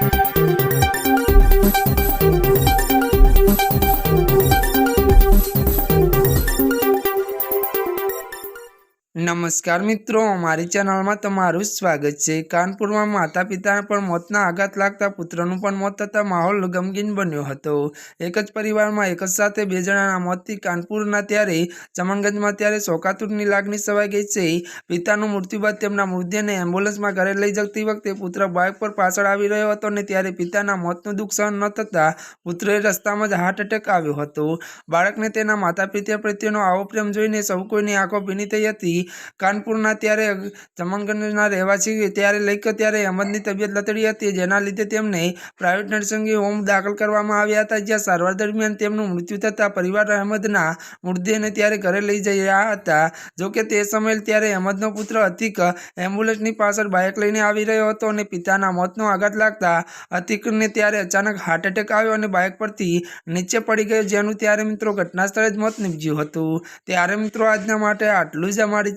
Thank you. નમસ્કાર મિત્રો, અમારી ચેનલમાં તમારું સ્વાગત છે. કાનપુરમાં માતા પિતાને પણ મોતના આઘાત લાગતા પુત્રનું પણ મોત થતાં માહોલ ગમગીન બન્યો હતો. એક જ પરિવારમાં એક જ સાથે બે જણાના મોતથી કાનપુરના ત્યારે ચમનગંજમાં ત્યારે શોકાતુરની લાગણી સવાઈ ગઈ છે. પિતાનું મૃત્યુ બાદ તેમના મૃતદેહને એમ્બ્યુલન્સમાં ઘરે લઈ જતી વખતે પુત્ર બાઇક પર પાછળ આવી રહ્યો હતો અને ત્યારે પિતાના મોતનું દુઃખ સહન ન થતાં પુત્રએ રસ્તામાં જ હાર્ટ એટેક આવ્યો હતો. બાળકને તેના માતા પિતા પ્રત્યેનો આવો પ્રેમ જોઈને સૌ કોઈની આંખો ભીની થઈ હતી. કાનપુરના ત્યારે ચમનગંજના રહેવાસી ત્યારે લઈક ત્યારે અહમદની તબિયત લથડી હતી, જેના લીધે તેમને પ્રાઇવેટ નર્સિંગ હોમ દાખલ કરવામાં આવ્યા હતા, જ્યાં સારવાર દરમિયાન તેમનું મૃત્યુ થતાં પરિવાર અહમદના મૃતદેહને ત્યારે ઘરે લઈ જઈ રહ્યા હતા જોકે તે સમયે ત્યારે અહમદનો પુત્ર અતિક એમ્બ્યુલન્સની પાછળ બાઇક લઈને આવી રહ્યો હતો અને પિતાના મોતનો આઘાત લાગતા અતિકને ત્યારે અચાનક હાર્ટ એટેક આવ્યો અને બાઇક પરથી નીચે પડી ગયો, જેનું ત્યારે મિત્રો ઘટના સ્થળે જ મોત નીપજ્યું હતું. ત્યારે મિત્રો આજના માટે આટલું જ. અમારી